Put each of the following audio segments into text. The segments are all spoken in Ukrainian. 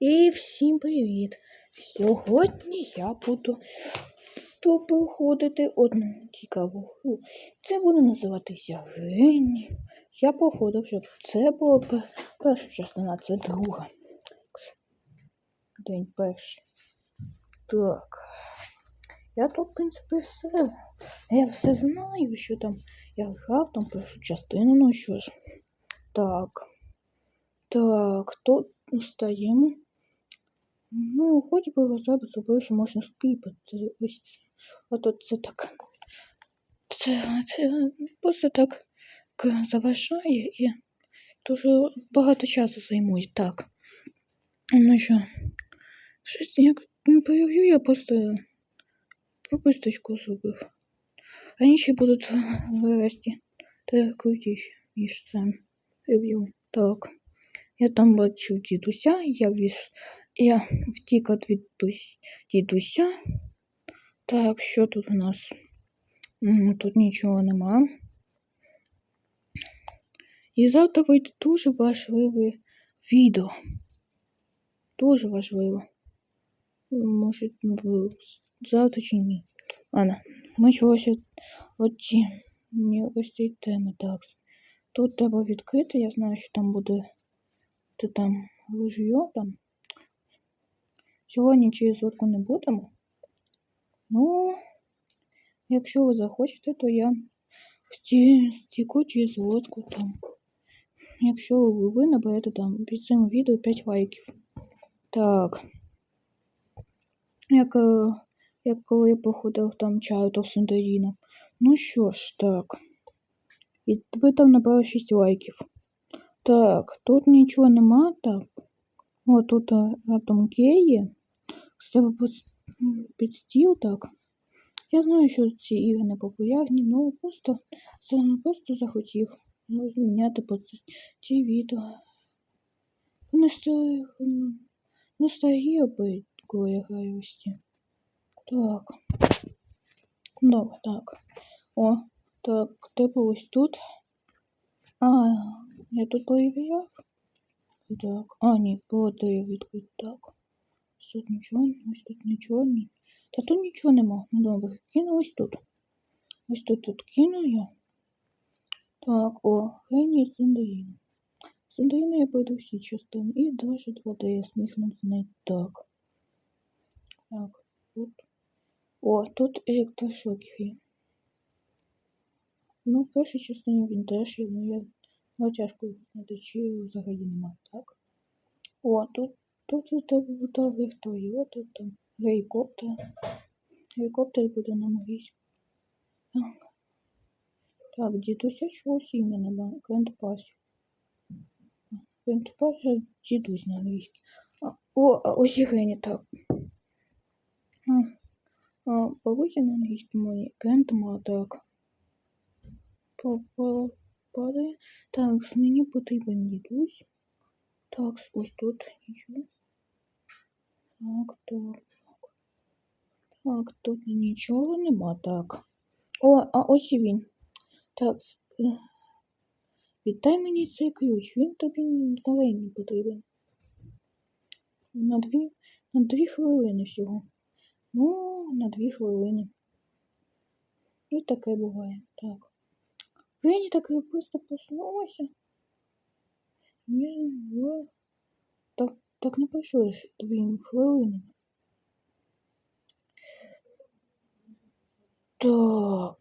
І всім привіт! Сьогодні я буду проходити одну цікаву гру. Це буде називатися Гені. Я походив, щоб це було перша частина, це друга. День перший. Так. Я тут, в принципі, все. Я все знаю, що там. Я грав там першу частину, ну що ж. Так. Так, тут стаємо. Ну, хоч би розраби зробив, що можна скріпати. Ось. Тут це так. Це, це просто так заважає і дуже багато часу займує. Так. Ну що, щось як не проявлю, я просто пропусточку зробив. А інші будуть вирости. Та крутіше, ніж це. Так. Я там бачу дідуся, я віж... я втік від дідуся. Так, що тут у нас? Тут нічого нема. І завтра вийде дуже важливе відео. Дуже важливо. Може, ну, завтра чи ні. Ладно, ми чогось от, от ці, ні, ось ці теми, так. Тут треба відкрити, я знаю, що там буде ти там ружьо там. Сьогодні через сотку не будемо. Ну, якщо ви захочете, то я стіку через водку там. Якщо ви, наберете там під цим відео 5 лайків. Так. Як, е, як коли я походив там чаю до Сандеріна. Ну що ж, так. І ви там набрали 6 лайків. Так, тут нічого нема, так. О, тут е, раптом Кеї. З тебе під, стіл, так. Я знаю, що ці ігри не популярні, ну просто, за- просто захотів ну, зміняти по ці, відео. Вони старі, ну старі опять, коли я граю ось ці. Так. Добре, так. О, так, типу ось тут. А, я тут перевіряв. Так. А, ні, було відкрити. Так. Тут нічого, ось тут нічого. Ні. Та тут нічого нема. Ну добре, кину ось тут. Ось тут тут кину я. Так, о, Гені і Синдаріна. Синдаріна я пройду всі частини. І даже 2D я сміхну з неї. Так. Так, тут. О, тут електрошок є. Ну, в першій частині він теж є, ну я ну, тяжко знайти, чи взагалі нема, так? О, тут, тут у тебе буде вертольот, тут там гелікоптер. Гелікоптер буде на англійську. Так. Так, дідуся чогось ім'я нема. Грандпасі. Грандпасі дідусь на англійській. О, ось і Гені, так. Бабуся на англійській мові. Грандма, так. По- по- Падає. Так, мені потрібен дідусь. Так, ось тут нічого. Так, так. Так, тут нічого нема, так. О, а ось і він. Так, е, віддай мені цей ключ, він тобі зелений потрібен. На дві, на дві хвилини всього. Ну, на дві хвилини. І таке буває. Так. Вені таке просто проснулася. Ні, так, не пишеш дві хвилини. Так,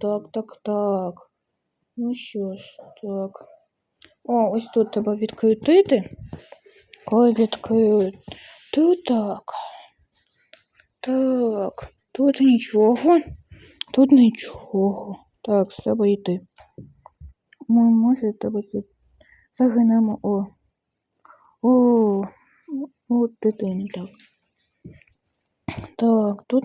так, так, так. Ну що ж, так. О, ось тут треба відкрити. Коли відкрили. Тут так. Так. Тут нічого. Тут нічого. Так, треба йти. Мо- Може, треба загинемо. О. О. От дитина, так. Так, тут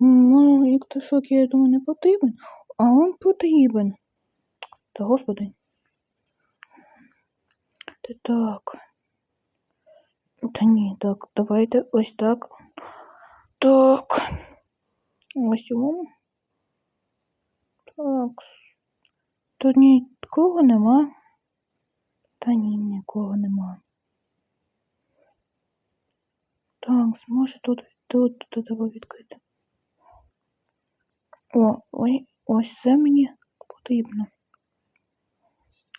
ну, як то шок, я думаю, не потрібен, а он потрібен. Та господи. Та так. Та ні, так, давайте ось так. Так. Ось йому. Так. Тут нікого нема. Та ні, нікого нема. Так, може тут, тут, тут треба відкрити. О, ой, ось це мені потрібно.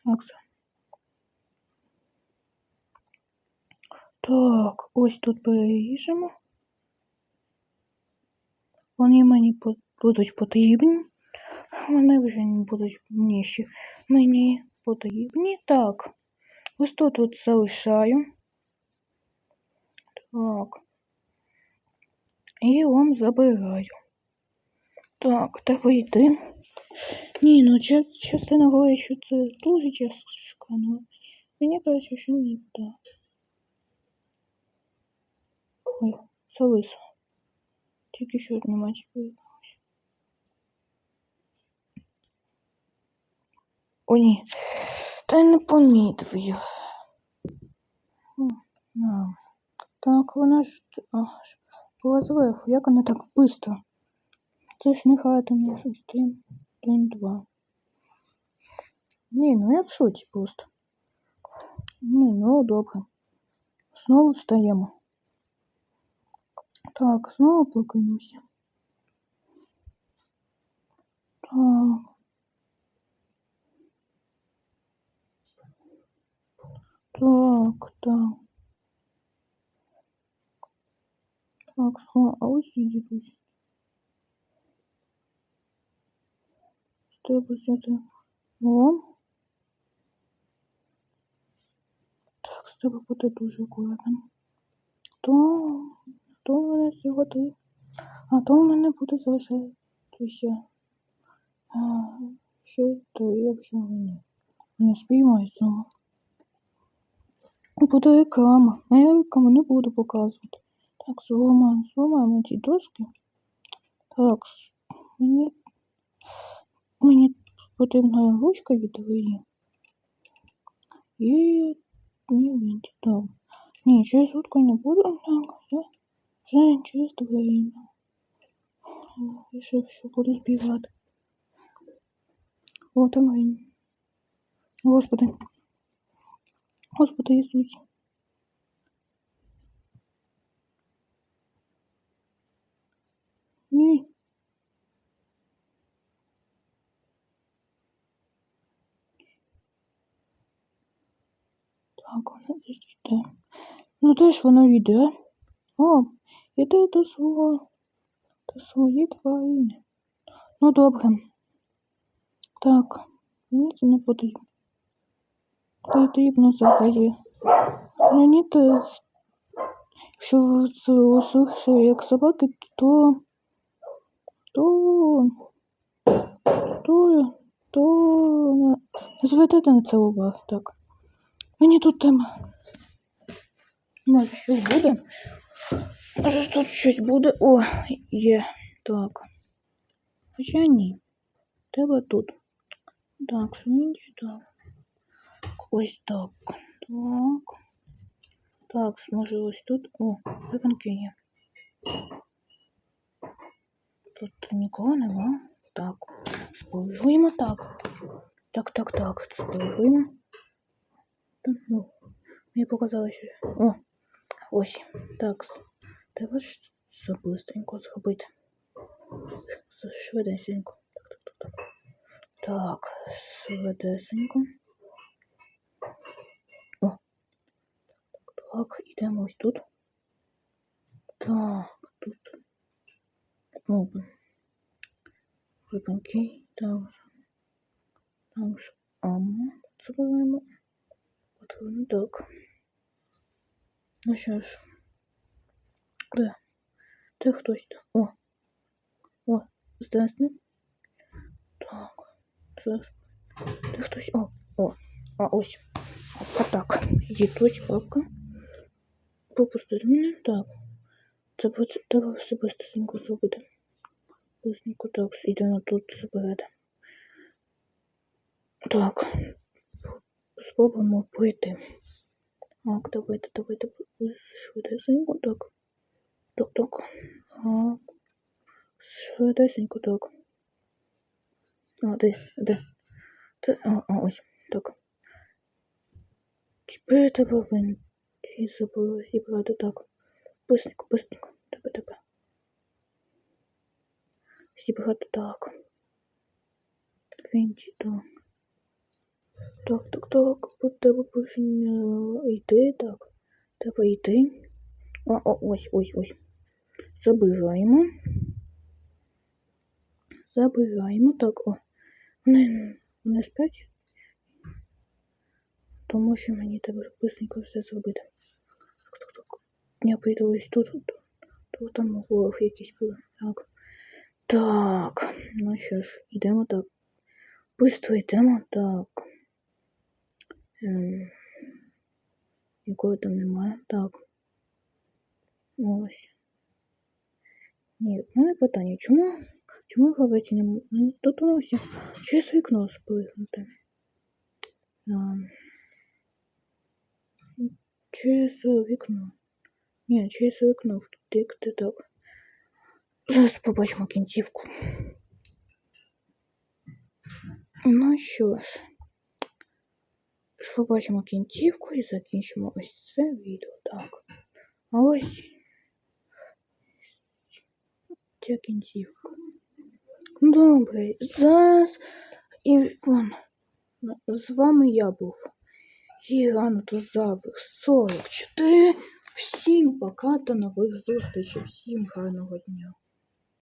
Так, це. Так, ось тут переріжемо. Вони мені будуть потрібні. Вони вже не будуть мені мені потрібні. Так. Ось тут от залишаю. Так. І вам забираю. Так, треба йти. Ні, ну ча- частина говорить, що це дуже тяжко, ну мені кажуть, що не так. Ой, залис. Тільки що нема тепер. О, ні. Та не помітив я. На. Так, вона ж а, ж була зверху. Як вона так швидко? Це ж не хатина система. День два. Ні, ну я в шоці просто. Ні, ну добре. Знову встаємо. Так, знову прокинувся. Так. Так, так. Так, а ось і дідусь. Треба взяти лом. Так, треба бути дуже акуратним. То, то в мене всього три. А то в мене буде залишатися. А, ще три, якщо мені не спіймаю цього. Буде реклама. А я рекламу не буду показувати. Так, зламаємо, зламаємо ці доски. Так, мені, мені потрібна ручка від двері. І винті, так. Ні, через ручку не буду. Так, я вже через двері. Рішив, що буду збігати. О, там він. Господи. Господи Ісусі. Ні. Так, воно йде. Ну де ж воно йде? О, іде до свого, до своєї тварини. Ну добре. Так, мені це не потрібно. Потрібно взагалі. Мені те, це услышали як собаки, то то то то зведете на це увагу, так. Мені тут там може щось буде. Може тут щось буде. О, є. Так. Хоча ні. Треба тут. Так, свиньки, так. Ось так. Так. Так, може ось тут. О, випинки є. Тут нікого нема. Так. Спробуємо так. Так, так, так. Ну, мені показалося, що. О, ось. Так. Треба це быстренько зробити. Швидесенько. Так, так, так, так. Так, швидесенько. О. Так, ідемо ось тут. Так, тут. О, випинки. Так. Так, аму. Забираємо. Потрібно так. Ну що ж. Де? Де хтось там? О. О, здравствуй. Так. Зараз. Де хтось. О, о. А ось. А так. Дідусь, папка. Пропустити мене. Так. Це буде- треба все бистренько зробити. Бистренько так, йдемо тут забирати. Так. Спробуємо пройти. Так, давайте, давайте швидесенько, так. Так, так. Так. Швидесенько, так. А, де, де? Де? А, а, ось, так. Тепер треба винти забула зібрати, так. Быстренько, быстренько. Тебе, тебе. Зібрати так. Твінті, так. Так, так, так. Тут треба більше не йти, так. Треба йти. О, о, ось, ось, ось. Забираємо. Забираємо. Так, о. Вони, вони спять. Тому що мені треба быстренько все зробити. Так, так, так. Я прийду ось тут. тут. Тут там ворог якийсь був. Так. Так. Ну що ж, йдемо так. Быстро йдемо так. Ем, нікого там немає. Так. Ось. Ні, в мене питання, чому, чому гравець не м- м, додумався через вікно спригнути? А, через вікно. Ні, через вікно втикти так. Зараз побачимо кінцівку. Ну що ж, побачимо кінцівку і закінчимо ось це відео. Так. А ось ця кінцівка. Добре, зараз Іван. З вами я був. Гігантозавр 44. Всім пока та нових зустрічей. Всім гарного дня.